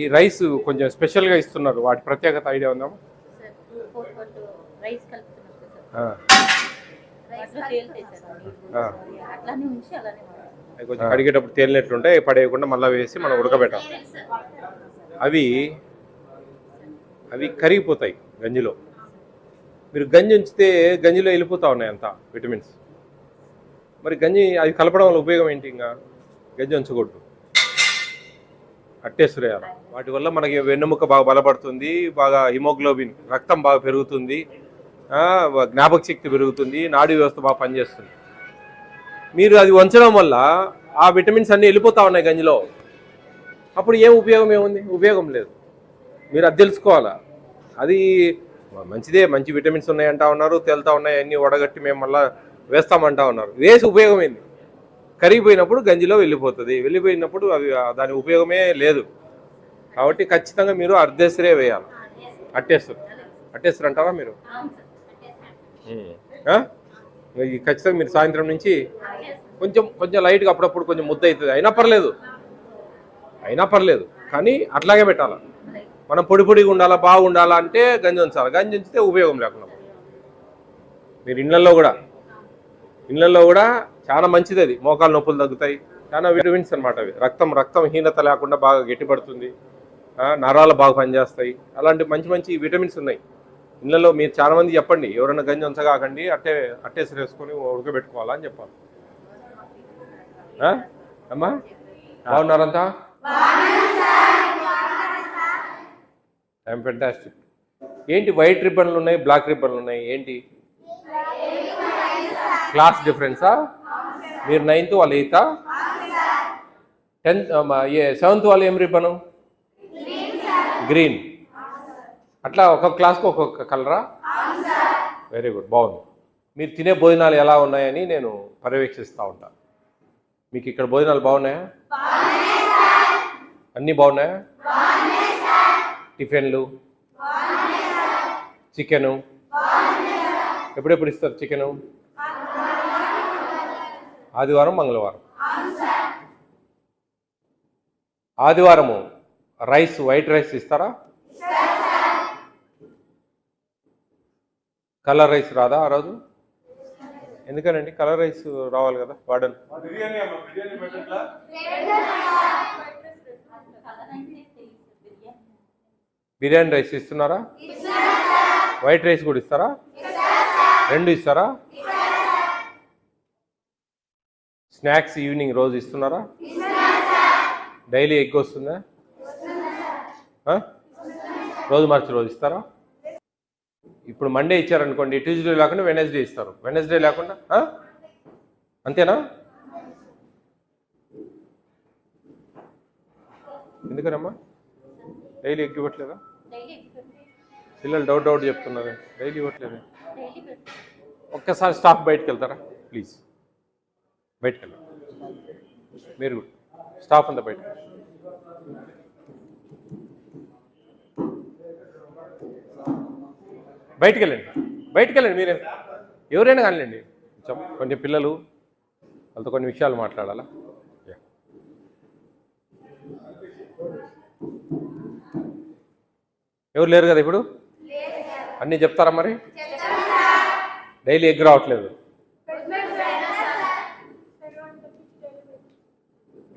ఈ రైస్ కొంచెం స్పెషల్గా ఇస్తున్నారు. వాటి ప్రత్యేకత ఐడియా ఉందా? కొంచెం కడిగేటప్పుడు తేలినట్లుంటాయి పడేయకుండా మళ్ళీ వేసి మనం ఉడకబెట్టాలి. అవి అవి కరిగిపోతాయి గంజిలో. మీరు గంజి ఉంచితే గంజిలో వెళ్ళిపోతా ఉన్నాయి అంతా విటమిన్స్. మరి గంజి అది కలపడం వల్ల ఉపయోగం ఏంటి ఇంకా? గంజి ఉంచకూడదు. అట్టేసురేయాలి. వాటి వల్ల మనకి వెన్నెముక బాగా బలపడుతుంది బాగా హిమోగ్లోబిన్ రక్తం బాగా పెరుగుతుంది జ్ఞాపక శక్తి పెరుగుతుంది నాడీ వ్యవస్థ బాగా పనిచేస్తుంది. మీరు అది వంచడం వల్ల ఆ విటమిన్స్ అన్నీ వెళ్ళిపోతా ఉన్నాయి గంజిలో. అప్పుడు ఏం ఉపయోగం ఏముంది? ఉపయోగం లేదు. మీరు అది తెలుసుకోవాలా? అది మంచిదే మంచి విటమిన్స్ ఉన్నాయంటా ఉన్నారు తేలుతా ఉన్నాయి అన్నీ వడగట్టి మేము మళ్ళీ వేస్తామంటా ఉన్నారు. వేసి ఉపయోగం ఏంది? కరిగిపోయినప్పుడు గంజిలో వెళ్ళిపోతుంది. వెళ్ళిపోయినప్పుడు అవి దాని ఉపయోగమే లేదు. కాబట్టి ఖచ్చితంగా మీరు అర్ధేసరే వేయాలి. అట్టేస్తారు. అట్టేస్తారు అంటారా మీరు? ఖచ్చితంగా మీరు సాయంత్రం నుంచి కొంచెం కొంచెం లైట్గా అప్పుడప్పుడు కొంచెం ముద్ద అవుతుంది. అయినా పర్లేదు. అయినా పర్లేదు. కానీ అట్లాగే పెట్టాలి. మనం పొడి పొడిగా ఉండాలా బాగుండాలా అంటే గంజి ఉంచాలి. గంజి ఉంచితే ఉపయోగం లేకుండా. మీరు ఇళ్ళల్లో కూడా ఇళ్ళల్లో కూడా చాలా మంచిది అది. మోకాలు నొప్పులు తగ్గుతాయి. చాలా విటమిన్స్ అనమాట అవి. రక్తం రక్తం హీనత లేకుండా బాగా గట్టిపడుతుంది. నరాలు బాగా పనిచేస్తాయి. అలాంటి మంచి మంచి విటమిన్స్ ఉన్నాయి. ఇళ్ళలో మీరు చాలా మంది చెప్పండి. ఎవరైనా గంజి ఉంచగాకండి అట్టే అట్టేసి వేసుకొని ఉడకబెట్టుకోవాలా అని చెప్పాలి. అమ్మా? బాగున్నారంతా? I'm fantastic. ఏంటి వైట్ రిబ్బన్లు ఉన్నాయి బ్లాక్ రిబ్బన్లు ఉన్నాయి? ఏంటి? క్లాస్ డిఫరెన్సా? మీరు నైన్త్ వాళ్ళు ఎయితా? టెన్త్ సెవెంత్ వాళ్ళు ఏం రిబ్బను? గ్రీన్. అట్లా ఒక్కొక్క క్లాస్కి ఒక్కొక్క కలరా? వెరీ గుడ్ బాగుంది. మీరు తినే భోజనాలు ఎలా ఉన్నాయని నేను పర్యవేక్షిస్తూ ఉంటా. మీకు ఇక్కడ భోజనాలు బాగున్నాయా? అన్నీ బాగున్నాయా? టిఫిన్లు? చికెను? ఎప్పుడెప్పుడు ఇస్తారు చికెను? ఆదివారం మంగళవారం. ఆదివారము రైస్ వైట్ రైస్ ఇస్తారా? కలర్ రైస్ రాదా ఆ రోజు? ఎందుకనండి? కలర్ రైస్ రావాలి కదా వాడన్. బిర్యానీ రైస్ ఇస్తున్నారా? వైట్ రైస్ కూడా ఇస్తారా? రెండు ఇస్తారా? స్నాక్స్ ఈవినింగ్ రోజు ఇస్తున్నారా? డైలీ ఎగ్ వస్తుందా? రోజు మార్చి రోజు ఇస్తారా? ఇప్పుడు మండే ఇచ్చారనుకోండి ట్యూస్డే లేకుండా వెనస్డే ఇస్తారు. వెనస్డే లేకుండా అంతేనా? ఎందుకనమ్మా? డైలీ ఎగ్ ఇవ్వట్లేదా? పిల్లలు డౌట్ డౌట్ చెప్తున్నారు. డైలీ ఇవ్వట్లేదు? ఒక్కసారి స్టాఫ్ బయటకు వెళ్తారా? ప్లీజ్. బయటకు వెళ్ళండి మీరు కూడా. స్టాఫ్ అంతా బయట బయటికి వెళ్ళండి బయటికి వెళ్ళండి మీరే. ఎవరైనా కానివ్వండి. కొంచెం కొంచెం పిల్లలు వాళ్ళతో కొన్ని విషయాలు మాట్లాడాలా. ఎవరు లేరు కదా ఇప్పుడు? అన్నీ చెప్తారా మరి? డైలీ ఎగ్ రావట్లేదు.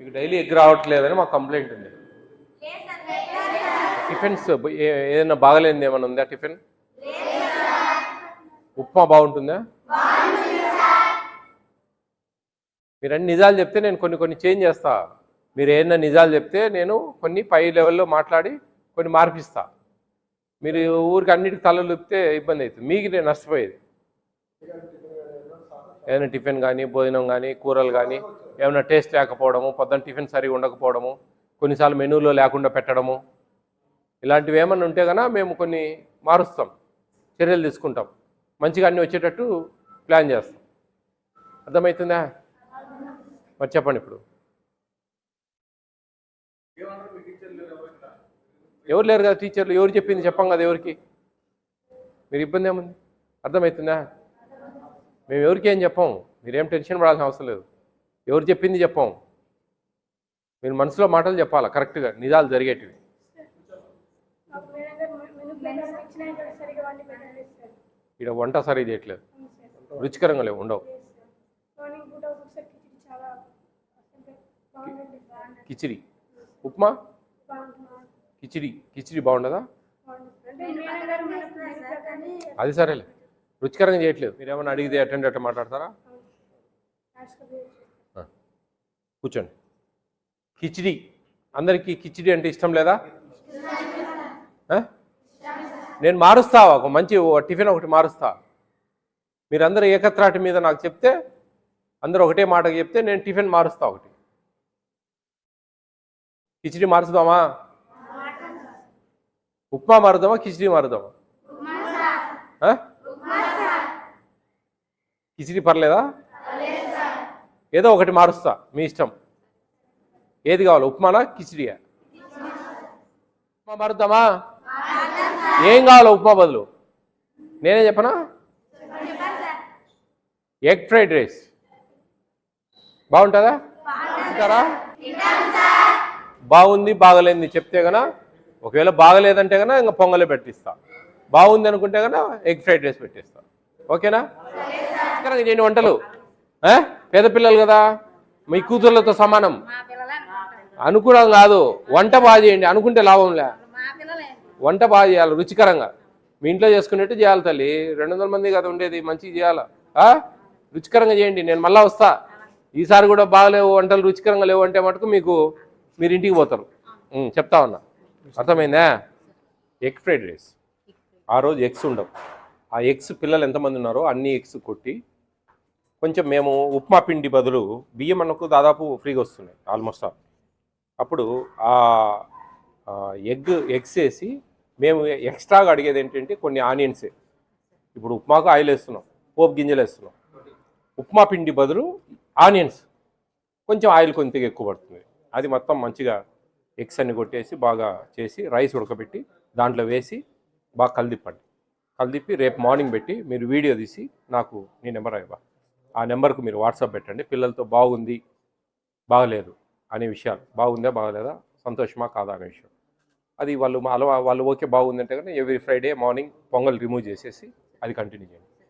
మీకు డైలీ ఎగ్ రావట్లేదని మాకు కంప్లైంట్ ఉంది. టిఫిన్స్ ఏదైనా బాగలేనిది ఏమైనా ఉందా టిఫిన్? ఉప్మా బాగుంటుందా? మీరు అన్ని నిజాలు చెప్తే నేను కొన్ని కొన్ని చేంజ్ చేస్తా. మీరు ఏదైనా నిజాలు చెప్తే నేను కొన్ని పై లెవెల్లో మాట్లాడి కొన్ని మార్పిస్తా. మీరు ఊరికి అన్నిటికి తలలు ఇబ్బంది అవుతుంది. మీకు నేను నష్టపోయేది. ఏదైనా టిఫిన్ కానీ భోజనం కానీ కూరలు కానీ ఏమైనా టేస్ట్ లేకపోవడము పొద్దున్న టిఫిన్ సరిగా ఉండకపోవడము కొన్నిసార్లు మెనూలో లేకుండా పెట్టడము ఇలాంటివి ఏమన్నా ఉంటే కనుక మేము కొన్ని మారుస్తాం చర్యలు తీసుకుంటాం. మంచిగా అన్నీ వచ్చేటట్టు ప్లాన్ చేస్తాం. అర్థమవుతుందా మరి చెప్పండి ఇప్పుడు. ఎవరు లేరు కదా టీచర్లు? ఎవరు చెప్పింది? చెప్పాం కదా ఎవరికి? మీరు ఇబ్బంది ఏముంది? అర్థమవుతుందా మేము ఎవరికేం చెప్పాం? మీరేం టెన్షన్ పడాల్సిన అవసరం లేదు. ఎవరు చెప్పింది చెప్పాం. మీరు మనసులో మాటలు చెప్పాలా? కరెక్ట్గా నిజాలు జరిగేటివి. ఇక్కడ వంట సరి చేయట్లేదు. రుచికరంగా లేవు ఉండవు. కిచిడి ఉప్మా కిచిడి కిచిడి బాగుండదా అది సరేలే రుచికరంగా చేయట్లేదు. మీరు ఏమైనా అడిగితే అటెండ్ అట్ట మాట్లాడతారా? కూర్చోండి. కిచిడి. అందరికీ కిచిడి అంటే ఇష్టం లేదా? నేను మారుస్తా ఒక మంచి టిఫిన్ ఒకటి మారుస్తా. మీరందరూ ఏకత్రాటి మీద నాకు చెప్తే అందరూ ఒకటే మాట చెప్తే నేను టిఫిన్ మారుస్తా ఒకటి. కిచిడి మారుస్తామా? ఉప్మా మారుదామా కిచిడి మారుదామా? కిచిడి పర్లేదా? ఏదో ఒకటి మారుస్తా మీ ఇష్టం. ఏది కావాలి ఉప్మానా కిచిడియా? ఉప్మా మారుద్దామా? ఏం కావాలో ఉప్మా బదులు? నేనే చెప్పనా? Egg fried rice. బాగుంటుందా? తింటారా? బాగుంది బాగలేంది చెప్తే గనా ఒకవేళ బాగలేదంటే గనా ఇంకా పొంగలే పెట్టిస్తా. బాగుంది అనుకుంటే గనా ఎగ్ ఫ్రైడ్ రైస్ పెట్టిస్తా. ఓకేనా? రుచికరంగా చేయని వంటలు? పేద పిల్లలు కదా? మీ కూతుర్లతో సమానం. అనుకోవడం కాదు. వంట బాగా చేయండి. అనుకుంటే లాభం లే మా పిల్లలే. వంట బాగా చేయాలి రుచికరంగా. మీ ఇంట్లో చేసుకునేట్టు చేయాలి తల్లి. రెండు వందల మంది కదా ఉండేది మంచిగా చేయాలా? రుచికరంగా చేయండి. నేను మళ్ళా వస్తా. ఈసారి కూడా బాగలేవు వంటలు రుచికరంగా లేవు అంటే మటుకు మీకు మీరు ఇంటికి పోతారు. చెప్తా ఉన్నా. అర్థమైందా? Egg fried rice. ఆ రోజు ఎగ్స్ ఉండవు. ఆ ఎగ్స్ పిల్లలు ఎంతమంది ఉన్నారో అన్ని ఎగ్స్ కొట్టి కొంచెం మేము ఉప్మా పిండి బదులు బియ్యం మనకు దాదాపు ఫ్రీగా వస్తున్నాయి ఆల్మోస్ట్ ఆల్. అప్పుడు ఆ ఎగ్ ఎగ్స్ వేసి మేము ఎక్స్ట్రాగా అడిగేది ఏంటంటే కొన్ని ఆనియన్సే. ఇప్పుడు ఉప్మాకు ఆయిల్ వేస్తున్నాం పోపు గింజలు వేస్తున్నాం. ఉప్మా పిండి బదులు ఆనియన్స్. కొంచెం ఆయిల్ కొంతగా ఎక్కువ పడుతుంది. అది మొత్తం మంచిగా ఎగ్స్ అన్ని కొట్టేసి బాగా చేసి రైస్ ఉడకబెట్టి దాంట్లో వేసి బాగా కలిదిప్పండి. కలిదిప్పి రేపు మార్నింగ్ పెట్టి మీరు వీడియో తీసి నాకు నీ నెంబర్ ఇవ్వ. ఆ నెంబర్కు మీరు వాట్సాప్ పెట్టండి. పిల్లలతో బాగుంది బాగలేదు అనే విషయాలు. బాగుందా బాగలేదా? సంతోషమా కాదా అనే విషయం. అది వాళ్ళు అలవా వాళ్ళు ఓకే బాగుందంటే కానీ every Friday morning pongal remove చేసేసి అది కంటిన్యూ చేయండి.